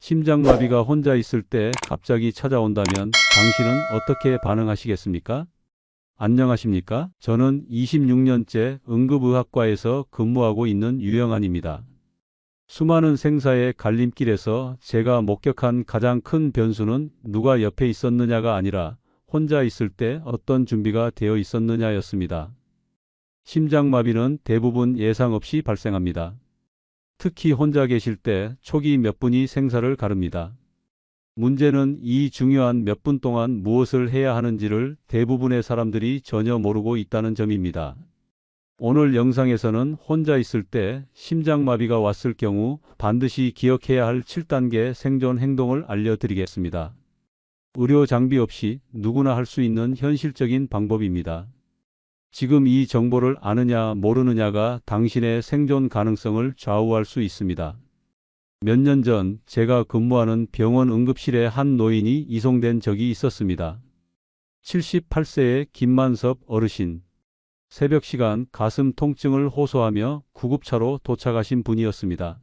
심장마비가 혼자 있을 때 갑자기 찾아온다면 당신은 어떻게 반응하시겠습니까? 안녕하십니까? 저는 26년째 응급의학과에서 근무하고 있는 유영안입니다. 수많은 생사의 갈림길에서 제가 목격한 가장 큰 변수는 누가 옆에 있었느냐가 아니라 혼자 있을 때 어떤 준비가 되어 있었느냐였습니다. 심장마비는 대부분 예상 없이 발생합니다. 특히 혼자 계실 때 초기 몇 분이 생사를 가릅니다. 문제는 이 중요한 몇 분 동안 무엇을 해야 하는지를 대부분의 사람들이 전혀 모르고 있다는 점입니다. 오늘 영상에서는 혼자 있을 때 심장마비가 왔을 경우 반드시 기억해야 할 7단계 생존 행동을 알려드리겠습니다. 의료 장비 없이 누구나 할 수 있는 현실적인 방법입니다. 지금 이 정보를 아느냐 모르느냐가 당신의 생존 가능성을 좌우할 수 있습니다. 몇 년 전 제가 근무하는 병원 응급실에 한 노인이 이송된 적이 있었습니다. 78세의 김만섭 어르신. 새벽 시간 가슴 통증을 호소하며 구급차로 도착하신 분이었습니다.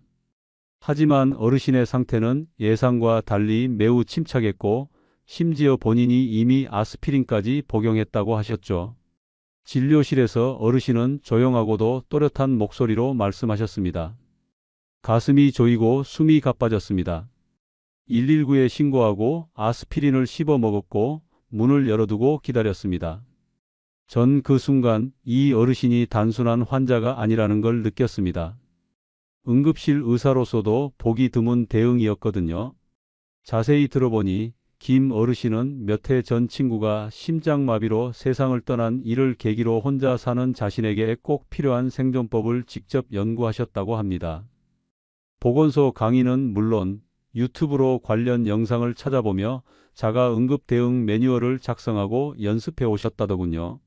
하지만 어르신의 상태는 예상과 달리 매우 침착했고 심지어 본인이 이미 아스피린까지 복용했다고 하셨죠. 진료실에서 어르신은 조용하고도 또렷한 목소리로 말씀하셨습니다. 가슴이 조이고 숨이 가빠졌습니다. 119에 신고하고 아스피린을 씹어 먹었고 문을 열어두고 기다렸습니다. 전 그 순간 이 어르신이 단순한 환자가 아니라는 걸 느꼈습니다. 응급실 의사로서도 보기 드문 대응이었거든요. 자세히 들어보니 김 어르신은 몇 해 전 친구가 심장마비로 세상을 떠난 이를 계기로 혼자 사는 자신에게 꼭 필요한 생존법을 직접 연구하셨다고 합니다. 보건소 강의는 물론 유튜브로 관련 영상을 찾아보며 자가 응급 대응 매뉴얼을 작성하고 연습해 오셨다더군요.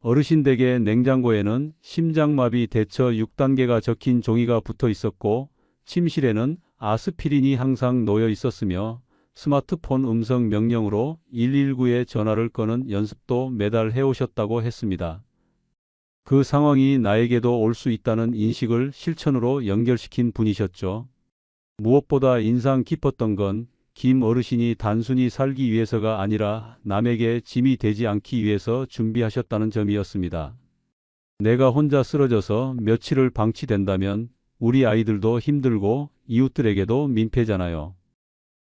어르신 댁의 냉장고에는 심장마비 대처 6단계가 적힌 종이가 붙어 있었고 침실에는 아스피린이 항상 놓여 있었으며 스마트폰 음성 명령으로 119에 전화를 거는 연습도 매달 해오셨다고 했습니다. 그 상황이 나에게도 올 수 있다는 인식을 실천으로 연결시킨 분이셨죠. 무엇보다 인상 깊었던 건 김 어르신이 단순히 살기 위해서가 아니라 남에게 짐이 되지 않기 위해서 준비하셨다는 점이었습니다. 내가 혼자 쓰러져서 며칠을 방치된다면 우리 아이들도 힘들고 이웃들에게도 민폐잖아요.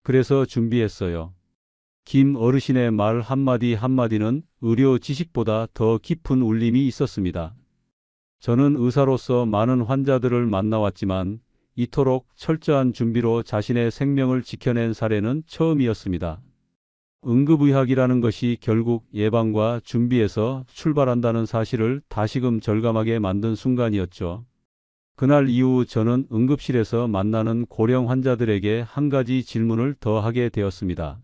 그래서 준비했어요. 김 어르신의 말 한마디 한마디는 의료 지식보다 더 깊은 울림이 있었습니다. 저는 의사로서 많은 환자들을 만나왔지만 이토록 철저한 준비로 자신의 생명을 지켜낸 사례는 처음이었습니다. 응급의학이라는 것이 결국 예방과 준비에서 출발한다는 사실을 다시금 절감하게 만든 순간이었죠. 그날 이후 저는 응급실에서 만나는 고령 환자들에게 한 가지 질문을 더 하게 되었습니다.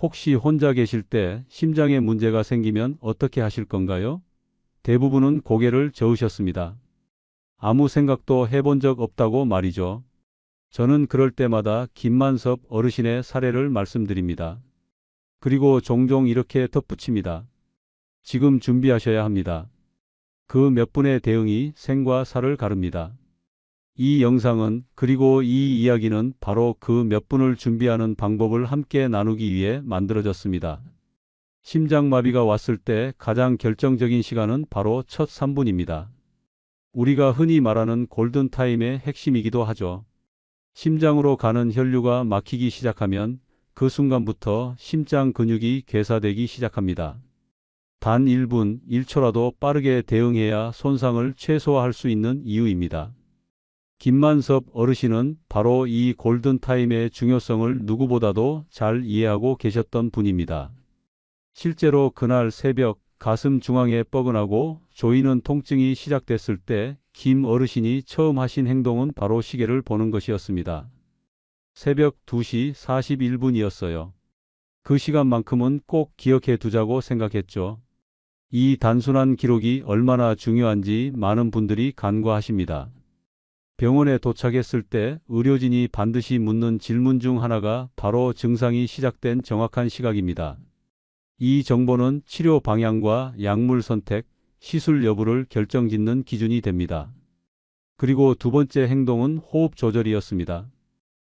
혹시 혼자 계실 때 심장에 문제가 생기면 어떻게 하실 건가요? 대부분은 고개를 저으셨습니다. 아무 생각도 해본 적 없다고 말이죠. 저는 그럴 때마다 김만섭 어르신의 사례를 말씀드립니다. 그리고 종종 이렇게 덧붙입니다. 지금 준비하셔야 합니다. 그 몇 분의 대응이 생과 사를 가릅니다. 이 영상은 그리고 이 이야기는 바로 그 몇 분을 준비하는 방법을 함께 나누기 위해 만들어졌습니다. 심장마비가 왔을 때 가장 결정적인 시간은 바로 첫 3분입니다. 우리가 흔히 말하는 골든타임의 핵심이기도 하죠. 심장으로 가는 혈류가 막히기 시작하면 그 순간부터 심장 근육이 괴사되기 시작합니다. 단 1분, 1초라도 빠르게 대응해야 손상을 최소화할 수 있는 이유입니다. 김만섭 어르신은 바로 이 골든타임의 중요성을 누구보다도 잘 이해하고 계셨던 분입니다. 실제로 그날 새벽 가슴 중앙에 뻐근하고 조이는 통증이 시작됐을 때 김 어르신이 처음 하신 행동은 바로 시계를 보는 것이었습니다. 새벽 2시 41분이었어요. 그 시간만큼은 꼭 기억해 두자고 생각했죠. 이 단순한 기록이 얼마나 중요한지 많은 분들이 간과하십니다. 병원에 도착했을 때 의료진이 반드시 묻는 질문 중 하나가 바로 증상이 시작된 정확한 시각입니다. 이 정보는 치료 방향과 약물 선택, 시술 여부를 결정짓는 기준이 됩니다. 그리고 두 번째 행동은 호흡 조절이었습니다.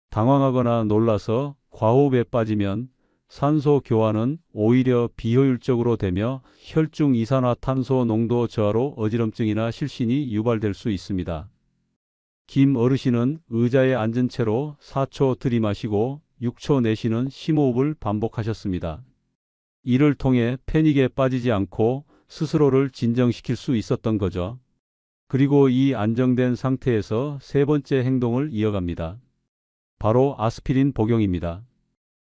당황하거나 놀라서 과호흡에 빠지면 산소 교환은 오히려 비효율적으로 되며 혈중 이산화탄소 농도 저하로 어지럼증이나 실신이 유발될 수 있습니다. 김 어르신은 의자에 앉은 채로 4초 들이마시고 6초 내쉬는 심호흡을 반복하셨습니다. 이를 통해 패닉에 빠지지 않고 스스로를 진정시킬 수 있었던 거죠. 그리고 이 안정된 상태에서 세 번째 행동을 이어갑니다. 바로 아스피린 복용입니다.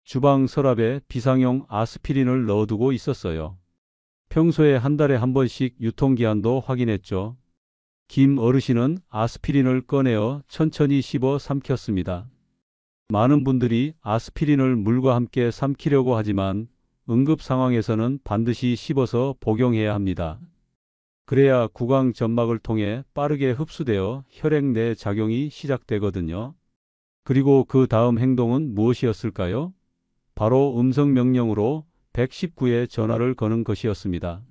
주방 서랍에 비상용 아스피린을 넣어두고 있었어요. 평소에 한 달에 한 번씩 유통기한도 확인했죠. 김 어르신은 아스피린을 꺼내어 천천히 씹어 삼켰습니다. 많은 분들이 아스피린을 물과 함께 삼키려고 하지만 응급 상황에서는 반드시 씹어서 복용해야 합니다. 그래야 구강 점막을 통해 빠르게 흡수되어 혈액 내 작용이 시작되거든요. 그리고 그 다음 행동은 무엇이었을까요? 바로 음성 명령으로 119에 전화를 거는 것이었습니다.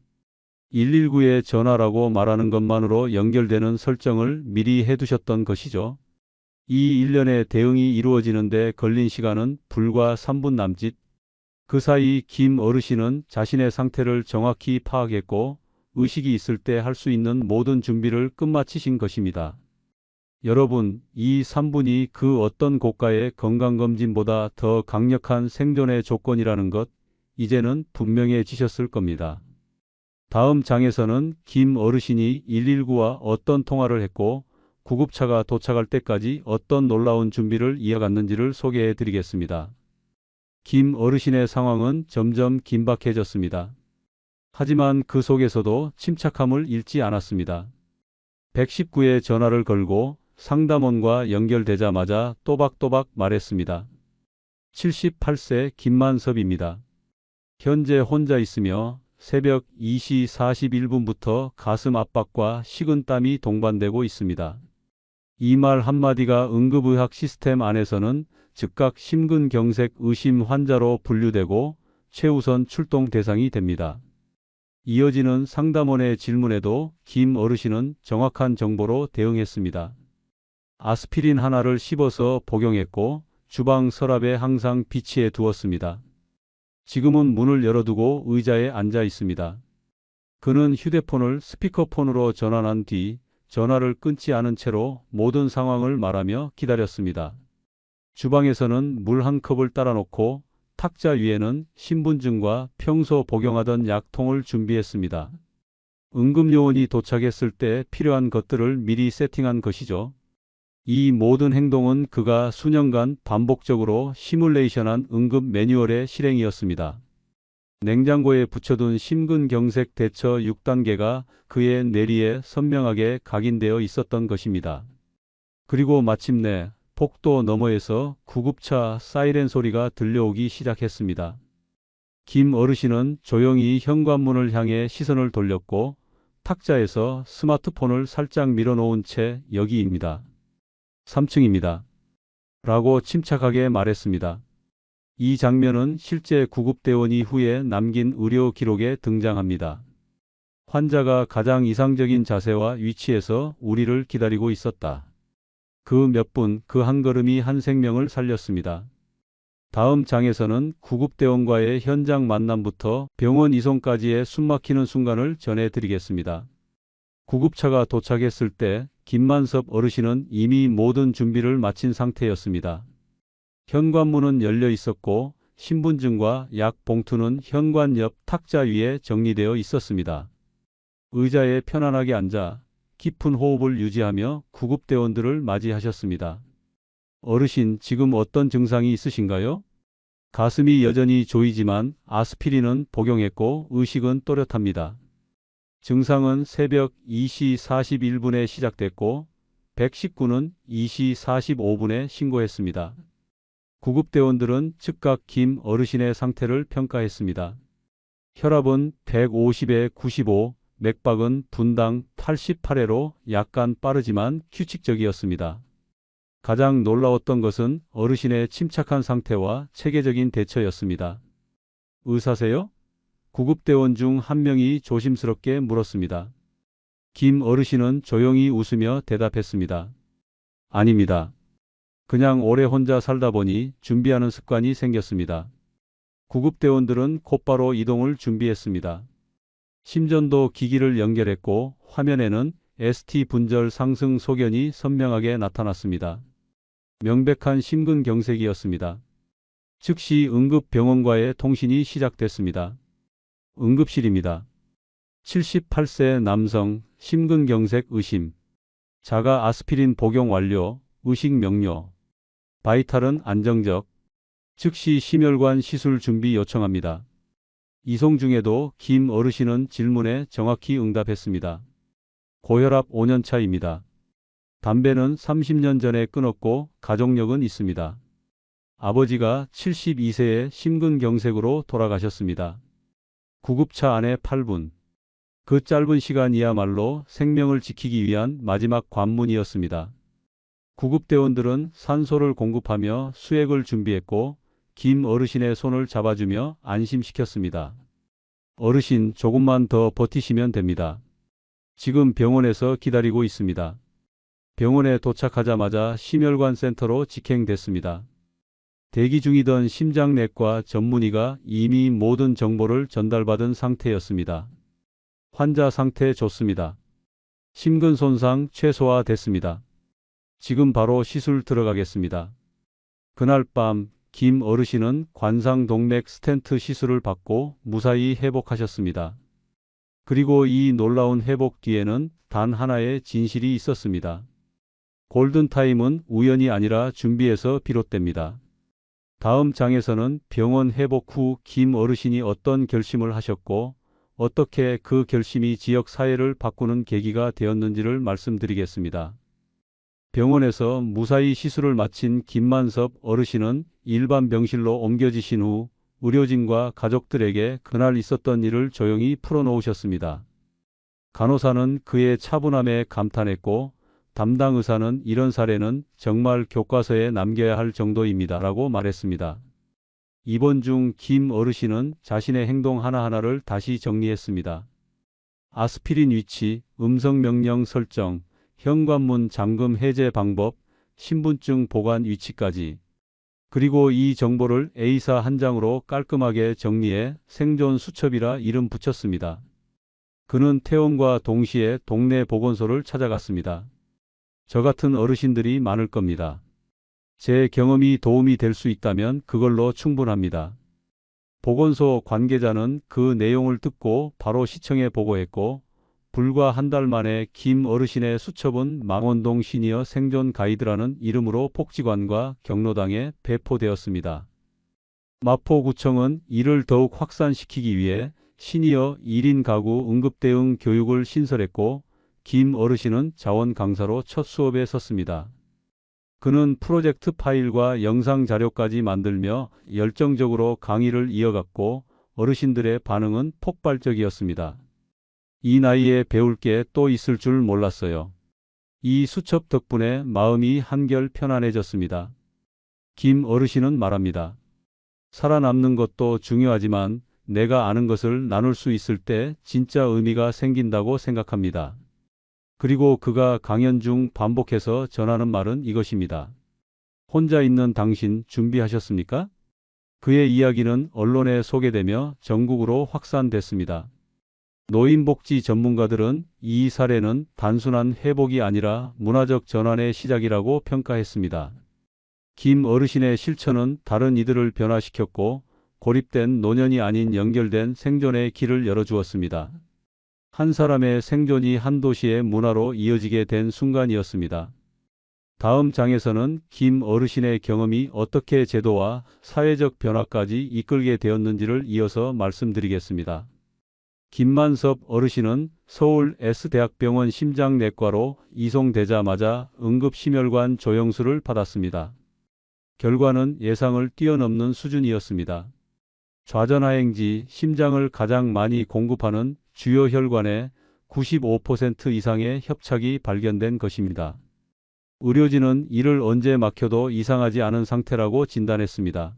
119에 전화라고 말하는 것만으로 연결되는 설정을 미리 해두셨던 것이죠. 이 일련의 대응이 이루어지는데 걸린 시간은 불과 3분 남짓. 그 사이 김 어르신은 자신의 상태를 정확히 파악했고 의식이 있을 때 할 수 있는 모든 준비를 끝마치신 것입니다. 여러분, 이 3분이 그 어떤 고가의 건강검진보다 더 강력한 생존의 조건이라는 것, 이제는 분명해지셨을 겁니다. 다음 장에서는 김 어르신이 119와 어떤 통화를 했고, 구급차가 도착할 때까지 어떤 놀라운 준비를 이어갔는지를 소개해 드리겠습니다. 김 어르신의 상황은 점점 긴박해졌습니다. 하지만 그 속에서도 침착함을 잃지 않았습니다. 119에 전화를 걸고 상담원과 연결되자마자 또박또박 말했습니다. 78세 김만섭입니다. 현재 혼자 있으며 새벽 2시 41분부터 가슴 압박과 식은땀이 동반되고 있습니다. 이 말 한마디가 응급의학 시스템 안에서는 즉각 심근경색 의심 환자로 분류되고 최우선 출동 대상이 됩니다. 이어지는 상담원의 질문에도 김 어르신은 정확한 정보로 대응했습니다. 아스피린 하나를 씹어서 복용했고 주방 서랍에 항상 비치해 두었습니다. 지금은 문을 열어두고 의자에 앉아 있습니다. 그는 휴대폰을 스피커폰으로 전환한 뒤 전화를 끊지 않은 채로 모든 상황을 말하며 기다렸습니다. 주방에서는 물 한 컵을 따라 놓고 탁자 위에는 신분증과 평소 복용하던 약통을 준비했습니다. 응급요원이 도착했을 때 필요한 것들을 미리 세팅한 것이죠. 이 모든 행동은 그가 수년간 반복적으로 시뮬레이션한 응급 매뉴얼의 실행이었습니다. 냉장고에 붙여둔 심근경색 대처 6단계가 그의 뇌리에 선명하게 각인되어 있었던 것입니다. 그리고 마침내 복도 너머에서 구급차 사이렌 소리가 들려오기 시작했습니다. 김 어르신은 조용히 현관문을 향해 시선을 돌렸고 탁자에서 스마트폰을 살짝 밀어놓은 채 여기입니다. 3층입니다. 라고 침착하게 말했습니다. 이 장면은 실제 구급대원 이후에 남긴 의료 기록에 등장합니다. 환자가 가장 이상적인 자세와 위치에서 우리를 기다리고 있었다. 그 몇 분, 그 한 걸음이 한 생명을 살렸습니다. 다음 장에서는 구급대원과의 현장 만남부터 병원 이송까지의 숨막히는 순간을 전해드리겠습니다. 구급차가 도착했을 때 김만섭 어르신은 이미 모든 준비를 마친 상태였습니다. 현관문은 열려 있었고 신분증과 약 봉투는 현관 옆 탁자 위에 정리되어 있었습니다. 의자에 편안하게 앉아 깊은 호흡을 유지하며 구급대원들을 맞이하셨습니다. 어르신, 지금 어떤 증상이 있으신가요? 가슴이 여전히 조이지만 아스피린은 복용했고 의식은 또렷합니다. 증상은 새벽 2시 41분에 시작됐고 119는 2시 45분에 신고했습니다. 구급대원들은 즉각 김 어르신의 상태를 평가했습니다. 혈압은 150에 95, 맥박은 분당 88회로 약간 빠르지만 규칙적이었습니다. 가장 놀라웠던 것은 어르신의 침착한 상태와 체계적인 대처였습니다. 의사세요? 구급대원 중 한 명이 조심스럽게 물었습니다. 김 어르신은 조용히 웃으며 대답했습니다. 아닙니다. 그냥 오래 혼자 살다 보니 준비하는 습관이 생겼습니다. 구급대원들은 곧바로 이동을 준비했습니다. 심전도 기기를 연결했고 화면에는 ST 분절 상승 소견이 선명하게 나타났습니다. 명백한 심근경색이었습니다. 즉시 응급병원과의 통신이 시작됐습니다. 응급실입니다. 78세 남성 심근경색 의심. 자가 아스피린 복용 완료. 의식 명료. 바이탈은 안정적. 즉시 심혈관 시술 준비 요청합니다. 이송 중에도 김 어르신은 질문에 정확히 응답했습니다. 고혈압 5년 차입니다. 담배는 30년 전에 끊었고 가족력은 있습니다. 아버지가 72세에 심근경색으로 돌아가셨습니다. 구급차 안에 8분. 그 짧은 시간이야말로 생명을 지키기 위한 마지막 관문이었습니다. 구급대원들은 산소를 공급하며 수액을 준비했고 김 어르신의 손을 잡아주며 안심시켰습니다. 어르신 조금만 더 버티시면 됩니다. 지금 병원에서 기다리고 있습니다. 병원에 도착하자마자 심혈관 센터로 직행됐습니다. 대기 중이던 심장내과 전문의가 이미 모든 정보를 전달받은 상태였습니다. 환자 상태 좋습니다. 심근 손상 최소화됐습니다. 지금 바로 시술 들어가겠습니다. 그날 밤 김 어르신은 관상동맥 스텐트 시술을 받고 무사히 회복하셨습니다. 그리고 이 놀라운 회복 뒤에는 단 하나의 진실이 있었습니다. 골든타임은 우연이 아니라 준비에서 비롯됩니다. 다음 장에서는 병원 회복 후 김 어르신이 어떤 결심을 하셨고 어떻게 그 결심이 지역 사회를 바꾸는 계기가 되었는지를 말씀드리겠습니다. 병원에서 무사히 시술을 마친 김만섭 어르신은 일반 병실로 옮겨지신 후 의료진과 가족들에게 그날 있었던 일을 조용히 풀어놓으셨습니다. 간호사는 그의 차분함에 감탄했고 담당 의사는 이런 사례는 정말 교과서에 남겨야 할 정도입니다. 라고 말했습니다. 입원 중 김 어르신은 자신의 행동 하나하나를 다시 정리했습니다. 아스피린 위치, 음성 명령 설정, 현관문 잠금 해제 방법, 신분증 보관 위치까지. 그리고 이 정보를 A사 한 장으로 깔끔하게 정리해 생존 수첩이라 이름 붙였습니다. 그는 퇴원과 동시에 동네 보건소를 찾아갔습니다. 저 같은 어르신들이 많을 겁니다. 제 경험이 도움이 될 수 있다면 그걸로 충분합니다. 보건소 관계자는 그 내용을 듣고 바로 시청에 보고했고 불과 한 달 만에 김 어르신의 수첩은 망원동 시니어 생존 가이드라는 이름으로 복지관과 경로당에 배포되었습니다. 마포구청은 이를 더욱 확산시키기 위해 시니어 1인 가구 응급대응 교육을 신설했고 김 어르신은 자원 강사로 첫 수업에 섰습니다. 그는 프로젝트 파일과 영상 자료까지 만들며 열정적으로 강의를 이어갔고 어르신들의 반응은 폭발적이었습니다. 이 나이에 배울 게 또 있을 줄 몰랐어요. 이 수첩 덕분에 마음이 한결 편안해졌습니다. 김 어르신은 말합니다. 살아남는 것도 중요하지만 내가 아는 것을 나눌 수 있을 때 진짜 의미가 생긴다고 생각합니다. 그리고 그가 강연 중 반복해서 전하는 말은 이것입니다. 혼자 있는 당신 준비하셨습니까? 그의 이야기는 언론에 소개되며 전국으로 확산됐습니다. 노인복지 전문가들은 이 사례는 단순한 회복이 아니라 문화적 전환의 시작이라고 평가했습니다. 김 어르신의 실천은 다른 이들을 변화시켰고 고립된 노년이 아닌 연결된 생존의 길을 열어주었습니다. 한 사람의 생존이 한 도시의 문화로 이어지게 된 순간이었습니다. 다음 장에서는 김 어르신의 경험이 어떻게 제도와 사회적 변화까지 이끌게 되었는지를 이어서 말씀드리겠습니다. 김만섭 어르신은 서울 S대학병원 심장내과로 이송되자마자 응급심혈관 조영수를 받았습니다. 결과는 예상을 뛰어넘는 수준이었습니다. 좌전하행지 심장을 가장 많이 공급하는 주요 혈관의 95% 이상의 협착이 발견된 것입니다. 의료진은 이를 언제 막혀도 이상하지 않은 상태라고 진단했습니다.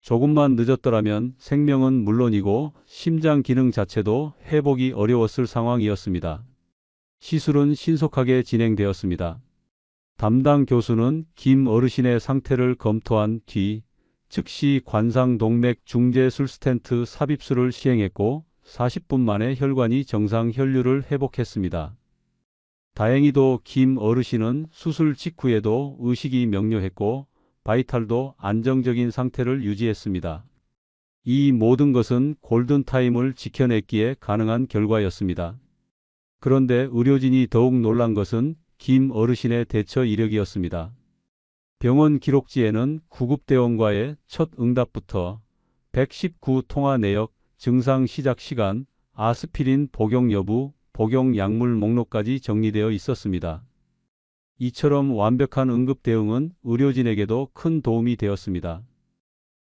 조금만 늦었더라면 생명은 물론이고 심장 기능 자체도 회복이 어려웠을 상황이었습니다. 시술은 신속하게 진행되었습니다. 담당 교수는 김 어르신의 상태를 검토한 뒤 즉시 관상동맥 중재술 스텐트 삽입술을 시행했고 40분 만에 혈관이 정상 혈류를 회복했습니다. 다행히도 김 어르신은 수술 직후에도 의식이 명료했고 바이탈도 안정적인 상태를 유지했습니다. 이 모든 것은 골든타임을 지켜냈기에 가능한 결과였습니다. 그런데 의료진이 더욱 놀란 것은 김 어르신의 대처 이력이었습니다. 병원 기록지에는 구급대원과의 첫 응답부터 119 통화 내역, 증상 시작 시간, 아스피린 복용 여부, 복용 약물 목록까지 정리되어 있었습니다. 이처럼 완벽한 응급 대응은 의료진에게도 큰 도움이 되었습니다.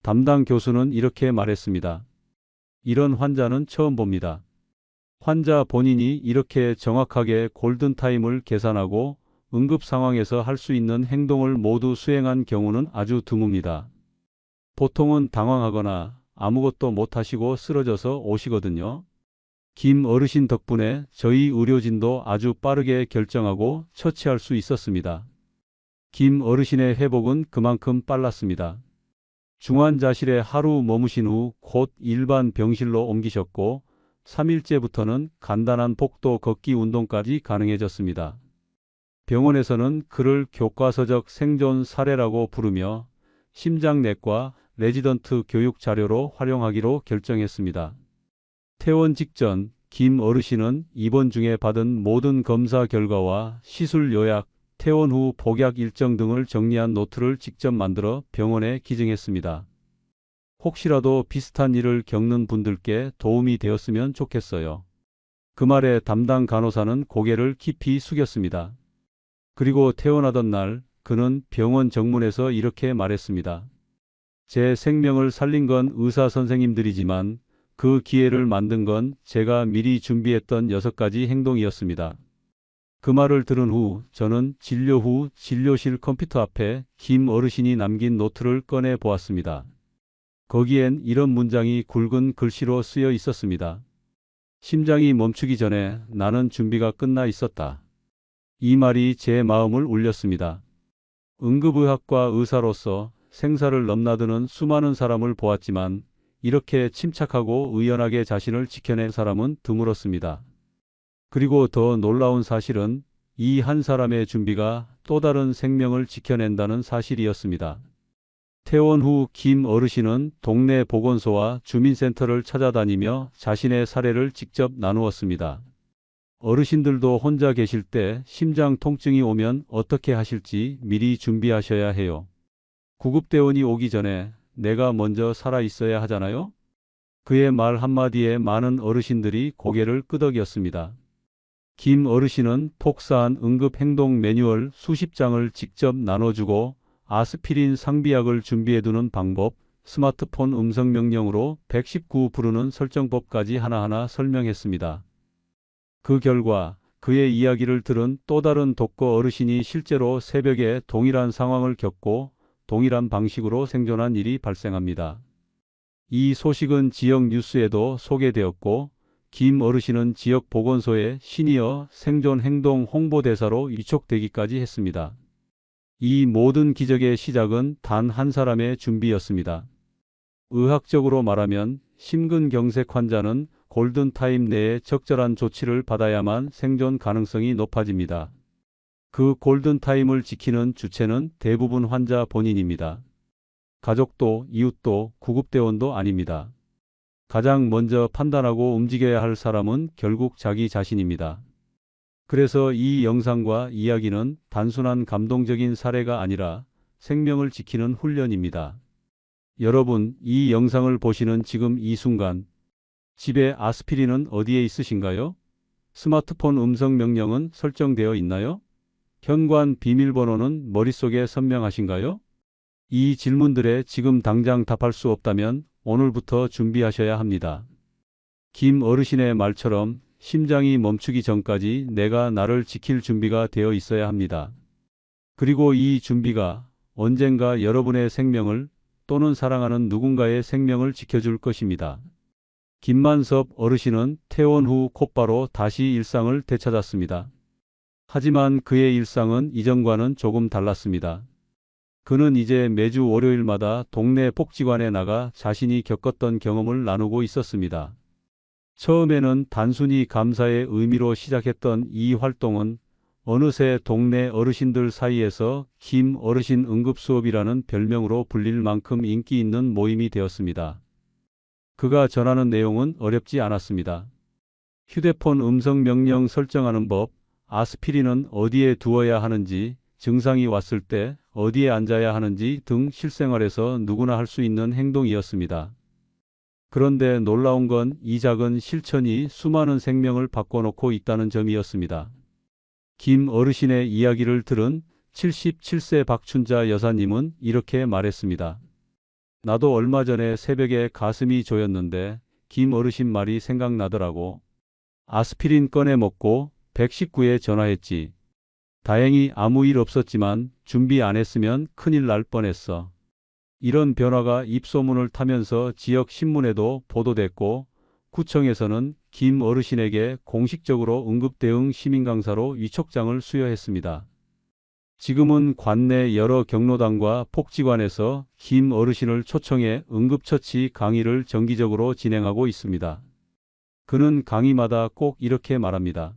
담당 교수는 이렇게 말했습니다. 이런 환자는 처음 봅니다. 환자 본인이 이렇게 정확하게 골든타임을 계산하고 응급 상황에서 할 수 있는 행동을 모두 수행한 경우는 아주 드뭅니다. 보통은 당황하거나 아무것도 못하시고 쓰러져서 오시거든요. 김 어르신 덕분에 저희 의료진도 아주 빠르게 결정하고 처치할 수 있었습니다. 김 어르신의 회복은 그만큼 빨랐습니다. 중환자실에 하루 머무신 후 곧 일반 병실로 옮기셨고 3일째부터는 간단한 복도 걷기 운동까지 가능해졌습니다. 병원에서는 그를 교과서적 생존 사례라고 부르며 심장내과 레지던트 교육 자료로 활용하기로 결정했습니다. 퇴원 직전 김 어르신은 입원 중에 받은 모든 검사 결과와 시술 요약, 퇴원 후 복약 일정 등을 정리한 노트를 직접 만들어 병원에 기증했습니다. 혹시라도 비슷한 일을 겪는 분들께 도움이 되었으면 좋겠어요. 그 말에 담당 간호사는 고개를 깊이 숙였습니다. 그리고 퇴원하던 날 그는 병원 정문에서 이렇게 말했습니다. 제 생명을 살린 건 의사 선생님들이지만 그 기회를 만든 건 제가 미리 준비했던 여섯 가지 행동이었습니다. 그 말을 들은 후 저는 진료 후 진료실 컴퓨터 앞에 김 어르신이 남긴 노트를 꺼내 보았습니다. 거기엔 이런 문장이 굵은 글씨로 쓰여 있었습니다. 심장이 멈추기 전에 나는 준비가 끝나 있었다. 이 말이 제 마음을 울렸습니다. 응급의학과 의사로서 생사를 넘나드는 수많은 사람을 보았지만 이렇게 침착하고 의연하게 자신을 지켜낸 사람은 드물었습니다. 그리고 더 놀라운 사실은 이 한 사람의 준비가 또 다른 생명을 지켜낸다는 사실이었습니다. 퇴원 후 김 어르신은 동네 보건소와 주민센터를 찾아다니며 자신의 사례를 직접 나누었습니다. 어르신들도 혼자 계실 때 심장 통증이 오면 어떻게 하실지 미리 준비하셔야 해요. 구급대원이 오기 전에 내가 먼저 살아 있어야 하잖아요? 그의 말 한마디에 많은 어르신들이 고개를 끄덕였습니다. 김 어르신은 폭사한 응급 행동 매뉴얼 수십 장을 직접 나눠주고 아스피린 상비약을 준비해두는 방법, 스마트폰 음성 명령으로 119 부르는 설정법까지 하나하나 설명했습니다. 그 결과 그의 이야기를 들은 또 다른 독거 어르신이 실제로 새벽에 동일한 상황을 겪고 동일한 방식으로 생존한 일이 발생합니다. 이 소식은 지역 뉴스에도 소개되었고 김 어르신은 지역 보건소의 시니어 생존 행동 홍보대사로 위촉되기까지 했습니다. 이 모든 기적의 시작은 단 한 사람의 준비였습니다. 의학적으로 말하면 심근경색 환자는 골든타임 내에 적절한 조치를 받아야만 생존 가능성이 높아집니다. 그 골든타임을 지키는 주체는 대부분 환자 본인입니다. 가족도 이웃도 구급대원도 아닙니다. 가장 먼저 판단하고 움직여야 할 사람은 결국 자기 자신입니다. 그래서 이 영상과 이야기는 단순한 감동적인 사례가 아니라 생명을 지키는 훈련입니다. 여러분, 이 영상을 보시는 지금 이 순간, 집에 아스피린은 어디에 있으신가요? 스마트폰 음성 명령은 설정되어 있나요? 현관 비밀번호는 머릿속에 선명하신가요? 이 질문들에 지금 당장 답할 수 없다면 오늘부터 준비하셔야 합니다. 김 어르신의 말처럼 심장이 멈추기 전까지 내가 나를 지킬 준비가 되어 있어야 합니다. 그리고 이 준비가 언젠가 여러분의 생명을 또는 사랑하는 누군가의 생명을 지켜줄 것입니다. 김만섭 어르신은 퇴원 후 곧바로 다시 일상을 되찾았습니다. 하지만 그의 일상은 이전과는 조금 달랐습니다. 그는 이제 매주 월요일마다 동네 복지관에 나가 자신이 겪었던 경험을 나누고 있었습니다. 처음에는 단순히 감사의 의미로 시작했던 이 활동은 어느새 동네 어르신들 사이에서 김 어르신 응급 수업이라는 별명으로 불릴 만큼 인기 있는 모임이 되었습니다. 그가 전하는 내용은 어렵지 않았습니다. 휴대폰 음성 명령 설정하는 법, 아스피린은 어디에 두어야 하는지, 증상이 왔을 때 어디에 앉아야 하는지 등 실생활에서 누구나 할 수 있는 행동이었습니다. 그런데 놀라운 건 이 작은 실천이 수많은 생명을 바꿔놓고 있다는 점이었습니다. 김 어르신의 이야기를 들은 77세 박춘자 여사님은 이렇게 말했습니다. 나도 얼마 전에 새벽에 가슴이 조였는데 김 어르신 말이 생각나더라고. 아스피린 꺼내 먹고 119에 전화했지. 다행히 아무 일 없었지만 준비 안 했으면 큰일 날 뻔했어. 이런 변화가 입소문을 타면서 지역 신문에도 보도됐고 구청에서는 김 어르신에게 공식적으로 응급대응 시민강사로 위촉장을 수여했습니다. 지금은 관내 여러 경로당과 복지관에서 김 어르신을 초청해 응급처치 강의를 정기적으로 진행하고 있습니다. 그는 강의마다 꼭 이렇게 말합니다.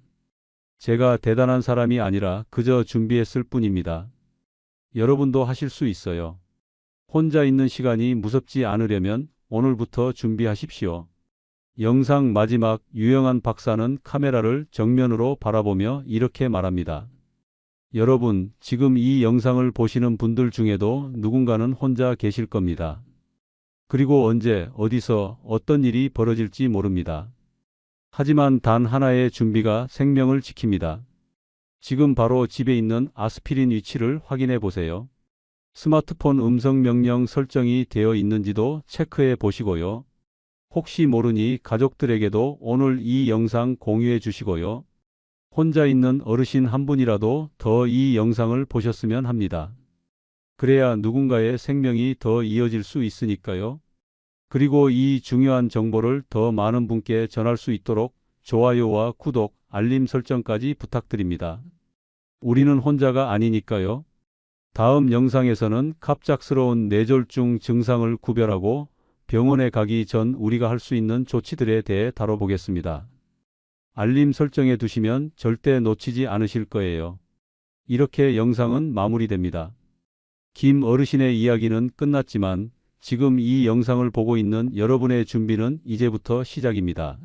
제가 대단한 사람이 아니라 그저 준비했을 뿐입니다. 여러분도 하실 수 있어요. 혼자 있는 시간이 무섭지 않으려면 오늘부터 준비하십시오. 영상 마지막 유영한 박사는 카메라를 정면으로 바라보며 이렇게 말합니다. 여러분, 지금 이 영상을 보시는 분들 중에도 누군가는 혼자 계실 겁니다. 그리고 언제, 어디서, 어떤 일이 벌어질지 모릅니다. 하지만 단 하나의 준비가 생명을 지킵니다. 지금 바로 집에 있는 아스피린 위치를 확인해 보세요. 스마트폰 음성 명령 설정이 되어 있는지도 체크해 보시고요. 혹시 모르니 가족들에게도 오늘 이 영상 공유해 주시고요. 혼자 있는 어르신 한 분이라도 더 이 영상을 보셨으면 합니다. 그래야 누군가의 생명이 더 이어질 수 있으니까요. 그리고 이 중요한 정보를 더 많은 분께 전할 수 있도록 좋아요와 구독, 알림 설정까지 부탁드립니다. 우리는 혼자가 아니니까요. 다음 영상에서는 갑작스러운 뇌졸중 증상을 구별하고 병원에 가기 전 우리가 할 수 있는 조치들에 대해 다뤄보겠습니다. 알림 설정해 두시면 절대 놓치지 않으실 거예요. 이렇게 영상은 마무리됩니다. 김 어르신의 이야기는 끝났지만 지금 이 영상을 보고 있는 여러분의 준비는 이제부터 시작입니다.